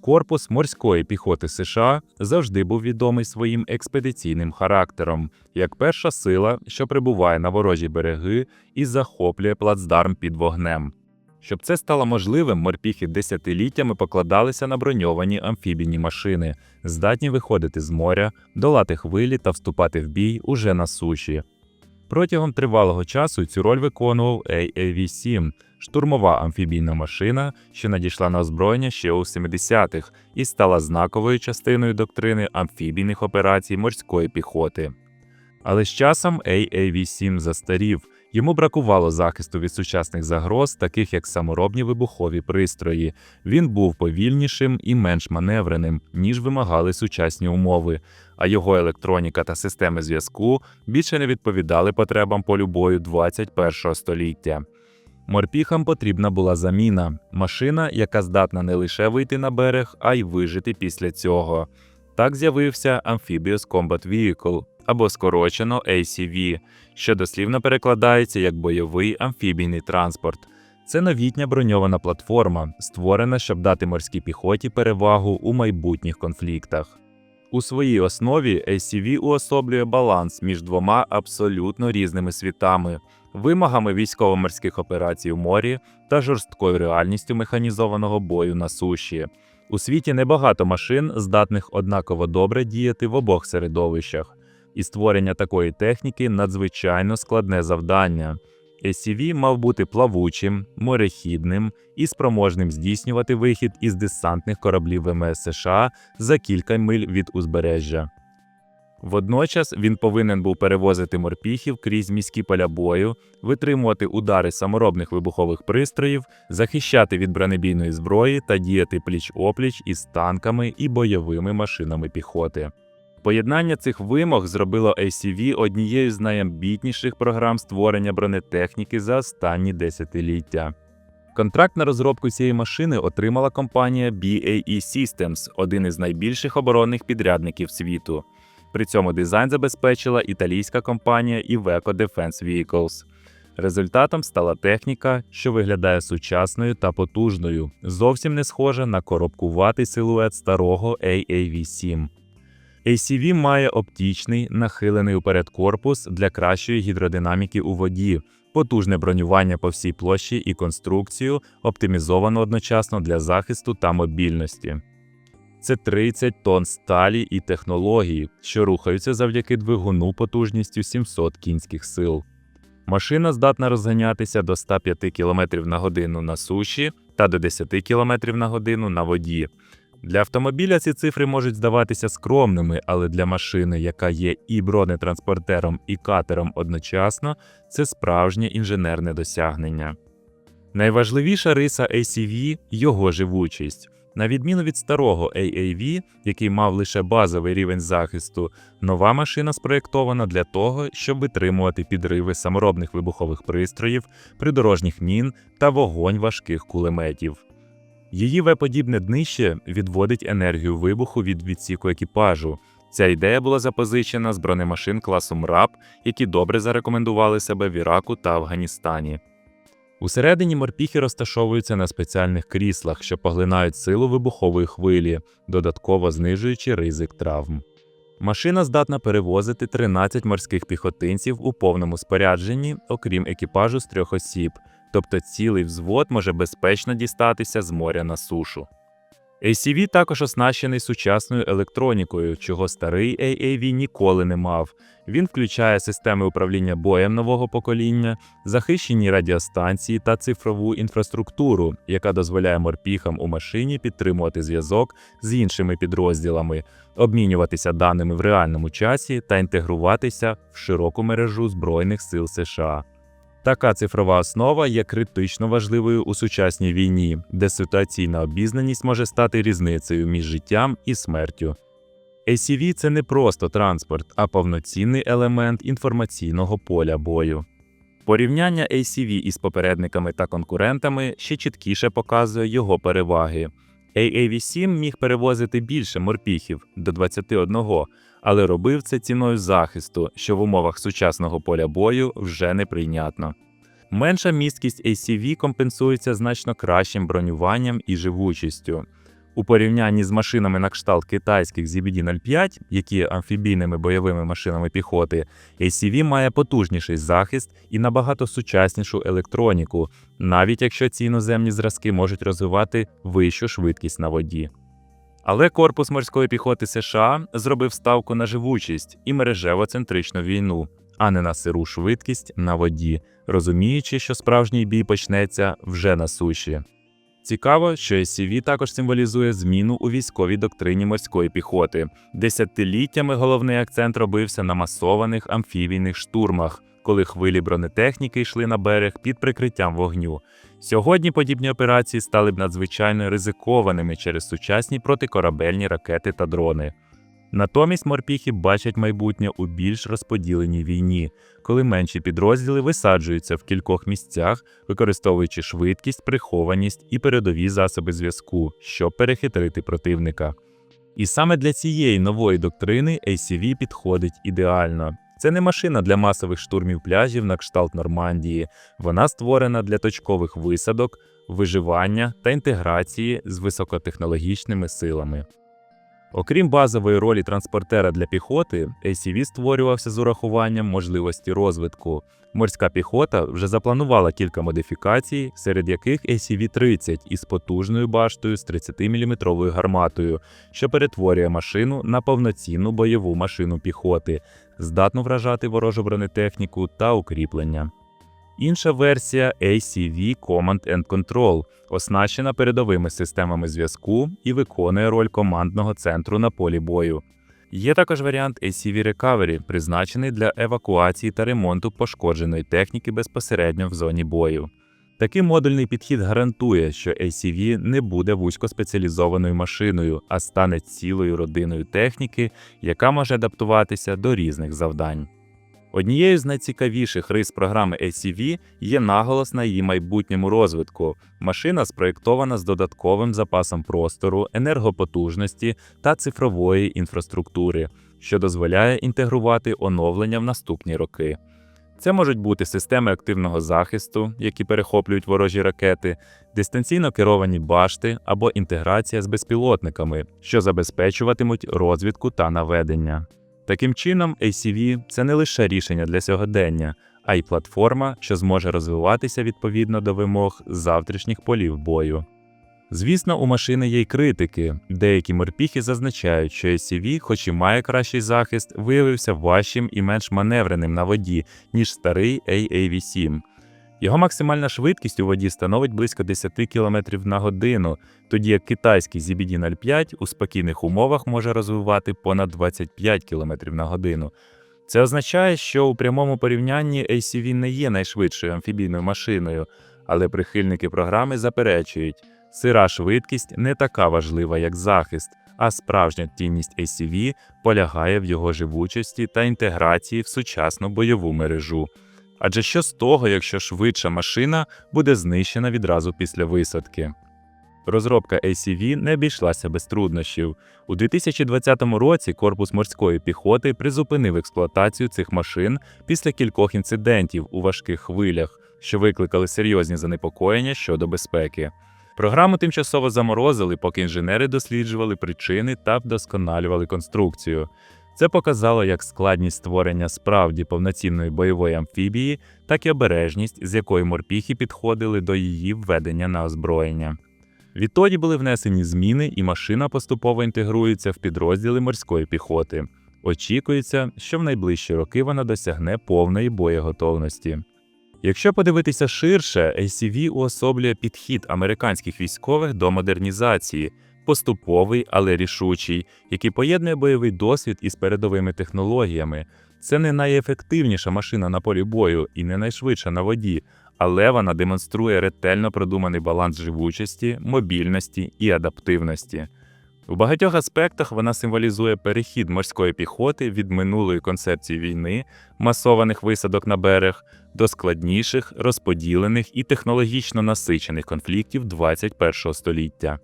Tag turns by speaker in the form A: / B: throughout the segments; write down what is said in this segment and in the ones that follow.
A: Корпус морської піхоти США завжди був відомий своїм експедиційним характером, як перша сила, що прибуває на ворожі береги і захоплює плацдарм під вогнем. Щоб це стало можливим, морпіхи десятиліттями покладалися на броньовані амфібійні машини, здатні виходити з моря, долати хвилі та вступати в бій уже на суші. Протягом тривалого часу цю роль виконував AAV-7 – штурмова амфібійна машина, що надійшла на озброєння ще у 70-х і стала знаковою частиною доктрини амфібійних операцій морської піхоти. Але з часом AAV-7 застарів, йому бракувало захисту від сучасних загроз, таких як саморобні вибухові пристрої. Він був повільнішим і менш маневреним, ніж вимагали сучасні умови, а його електроніка та системи зв'язку більше не відповідали потребам полю бою 21 століття. Морпіхам потрібна була заміна, машина, яка здатна не лише вийти на берег, а й вижити після цього. Так з'явився Amphibious Combat Vehicle, або скорочено ACV, що дослівно перекладається як бойовий амфібійний транспорт. Це новітня броньована платформа, створена, щоб дати морській піхоті перевагу у майбутніх конфліктах. У своїй основі ACV уособлює баланс між двома абсолютно різними світами, вимогами військово-морських операцій у морі та жорсткою реальністю механізованого бою на суші. У світі небагато машин, здатних однаково добре діяти в обох середовищах, і створення такої техніки надзвичайно складне завдання. SCV мав бути плавучим, морехідним і спроможним здійснювати вихід із десантних кораблів ВМС США за кілька миль від узбережжя. Водночас він повинен був перевозити морпіхів крізь міські поля бою, витримувати удари саморобних вибухових пристроїв, захищати від бронебійної зброї та діяти пліч-опліч із танками і бойовими машинами піхоти. Поєднання цих вимог зробило ACV однією з найамбітніших програм створення бронетехніки за останні десятиліття. Контракт на розробку цієї машини отримала компанія BAE Systems, один із найбільших оборонних підрядників світу. При цьому дизайн забезпечила італійська компанія Iveco Defense Vehicles. Результатом стала техніка, що виглядає сучасною та потужною, зовсім не схожа на коробкуватий силует старого AAV-7. ACV має оптічний, нахилений уперед корпус для кращої гідродинаміки у воді, потужне бронювання по всій площі і конструкцію, оптимізовано одночасно для захисту та мобільності. Це 30 тонн сталі і технології, що рухаються завдяки двигуну потужністю 700 кінських сил. Машина здатна розганятися до 105 км на годину на суші та до 10 км на годину на воді. Для автомобіля ці цифри можуть здаватися скромними, але для машини, яка є і бронетранспортером, і катером одночасно, це справжнє інженерне досягнення. Найважливіша риса ACV – його живучість. На відміну від старого AAV, який мав лише базовий рівень захисту, нова машина спроєктована для того, щоб витримувати підриви саморобних вибухових пристроїв, придорожніх мін та вогонь важких кулеметів. Її В-подібне днище відводить енергію вибуху від відсіку екіпажу. Ця ідея була запозичена з бронемашин класу МРАП, які добре зарекомендували себе в Іраку та Афганістані. Усередині морпіхи розташовуються на спеціальних кріслах, що поглинають силу вибухової хвилі, додатково знижуючи ризик травм. Машина здатна перевозити 13 морських піхотинців у повному спорядженні, окрім екіпажу з трьох осіб, тобто цілий взвод може безпечно дістатися з моря на сушу. ACV також оснащений сучасною електронікою, чого старий AAV ніколи не мав. Він включає системи управління боєм нового покоління, захищені радіостанції та цифрову інфраструктуру, яка дозволяє морпіхам у машині підтримувати зв'язок з іншими підрозділами, обмінюватися даними в реальному часі та інтегруватися в широку мережу Збройних сил США. Така цифрова основа є критично важливою у сучасній війні, де ситуаційна обізнаність може стати різницею між життям і смертю. ACV – це не просто транспорт, а повноцінний елемент інформаційного поля бою. Порівняння ACV із попередниками та конкурентами ще чіткіше показує його переваги. AAV-7 міг перевозити більше морпіхів до 21, але робив це ціною захисту, що в умовах сучасного поля бою вже неприйнятно. Менша місткість ACV компенсується значно кращим бронюванням і живучістю. У порівнянні з машинами на кшталт китайських ZBD-05, які амфібійними бойовими машинами піхоти, ACV має потужніший захист і набагато сучаснішу електроніку, навіть якщо ці іноземні зразки можуть розвивати вищу швидкість на воді. Але корпус морської піхоти США зробив ставку на живучість і мережево-центричну війну, а не на сиру швидкість на воді, розуміючи, що справжній бій почнеться вже на суші. Цікаво, що SCV також символізує зміну у військовій доктрині морської піхоти. Десятиліттями головний акцент робився на масованих амфібійних штурмах, коли хвилі бронетехніки йшли на берег під прикриттям вогню. Сьогодні подібні операції стали б надзвичайно ризикованими через сучасні протикорабельні ракети та дрони. Натомість морпіхи бачать майбутнє у більш розподіленій війні, коли менші підрозділи висаджуються в кількох місцях, використовуючи швидкість, прихованість і передові засоби зв'язку, щоб перехитрити противника. І саме для цієї нової доктрини ACV підходить ідеально. Це не машина для масових штурмів пляжів на кшталт Нормандії. Вона створена для точкових висадок, виживання та інтеграції з високотехнологічними силами. Окрім базової ролі транспортера для піхоти, ACV створювався з урахуванням можливості розвитку. Морська піхота вже запланувала кілька модифікацій, серед яких ACV-30 із потужною баштою з 30-мм гарматою, що перетворює машину на повноцінну бойову машину піхоти, здатну вражати ворожу бронетехніку та укріплення. Інша версія ACV Command and Control, оснащена передовими системами зв'язку і виконує роль командного центру на полі бою. Є також варіант ACV Recovery, призначений для евакуації та ремонту пошкодженої техніки безпосередньо в зоні бою. Такий модульний підхід гарантує, що ACV не буде вузькоспеціалізованою машиною, а стане цілою родиною техніки, яка може адаптуватися до різних завдань. Однією з найцікавіших рис програми ACV є наголос на її майбутньому розвитку. Машина спроєктована з додатковим запасом простору, енергопотужності та цифрової інфраструктури, що дозволяє інтегрувати оновлення в наступні роки. Це можуть бути системи активного захисту, які перехоплюють ворожі ракети, дистанційно керовані башти або інтеграція з безпілотниками, що забезпечуватимуть розвідку та наведення. Таким чином, ACV – це не лише рішення для сьогодення, а й платформа, що зможе розвиватися відповідно до вимог завтрашніх полів бою. Звісно, у машини є й критики. Деякі морпіхи зазначають, що ACV, хоч і має кращий захист, виявився важчим і менш маневреним на воді, ніж старий AAV-7. Його максимальна швидкість у воді становить близько 10 км на годину, тоді як китайський ZBD-05 у спокійних умовах може розвивати понад 25 км на годину. Це означає, що у прямому порівнянні ACV не є найшвидшою амфібійною машиною, але прихильники програми заперечують, сира швидкість не така важлива, як захист, а справжня цінність ACV полягає в його живучості та інтеграції в сучасну бойову мережу. Адже що з того, якщо швидша машина буде знищена відразу після висадки? Розробка ACV не обійшлася без труднощів. У 2020 році корпус морської піхоти призупинив експлуатацію цих машин після кількох інцидентів у важких хвилях, що викликали серйозні занепокоєння щодо безпеки. Програму тимчасово заморозили, поки інженери досліджували причини та вдосконалювали конструкцію. Це показало як складність створення справді повноцінної бойової амфібії, так і обережність, з якою морпіхи підходили до її введення на озброєння. Відтоді були внесені зміни, і машина поступово інтегрується в підрозділи морської піхоти. Очікується, що в найближчі роки вона досягне повної боєготовності. Якщо подивитися ширше, ACV уособлює підхід американських військових до модернізації, поступовий, але рішучий, який поєднує бойовий досвід із передовими технологіями. Це не найефективніша машина на полі бою і не найшвидша на воді, але вона демонструє ретельно продуманий баланс живучості, мобільності і адаптивності. У багатьох аспектах вона символізує перехід морської піхоти від минулої концепції війни, масованих висадок на берег, до складніших, розподілених і технологічно насичених конфліктів 21 століття.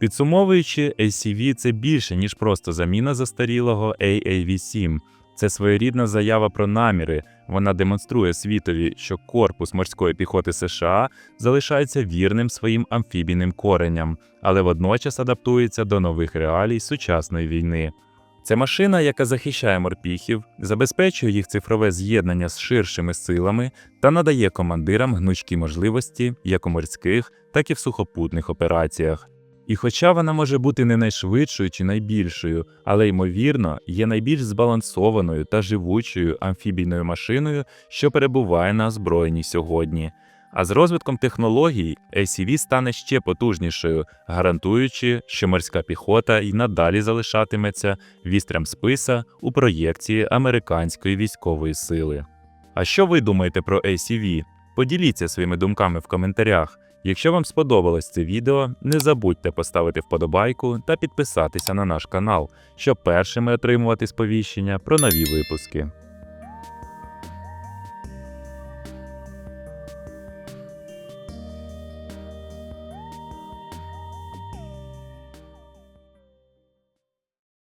A: Підсумовуючи, ACV – це більше, ніж просто заміна застарілого AAV-7. Це своєрідна заява про наміри. Вона демонструє світові, що корпус морської піхоти США залишається вірним своїм амфібійним коренням, але водночас адаптується до нових реалій сучасної війни. Це машина, яка захищає морпіхів, забезпечує їх цифрове з'єднання з ширшими силами та надає командирам гнучкі можливості як у морських, так і в сухопутних операціях. І хоча вона може бути не найшвидшою чи найбільшою, але ймовірно є найбільш збалансованою та живучою амфібійною машиною, що перебуває на озброєнні сьогодні. А з розвитком технологій ACV стане ще потужнішою, гарантуючи, що морська піхота й надалі залишатиметься вістрям списа у проєкції американської військової сили. А що ви думаєте про ACV? Поділіться своїми думками в коментарях. Якщо вам сподобалось це відео, не забудьте поставити вподобайку та підписатися на наш канал, щоб першими отримувати сповіщення про нові випуски.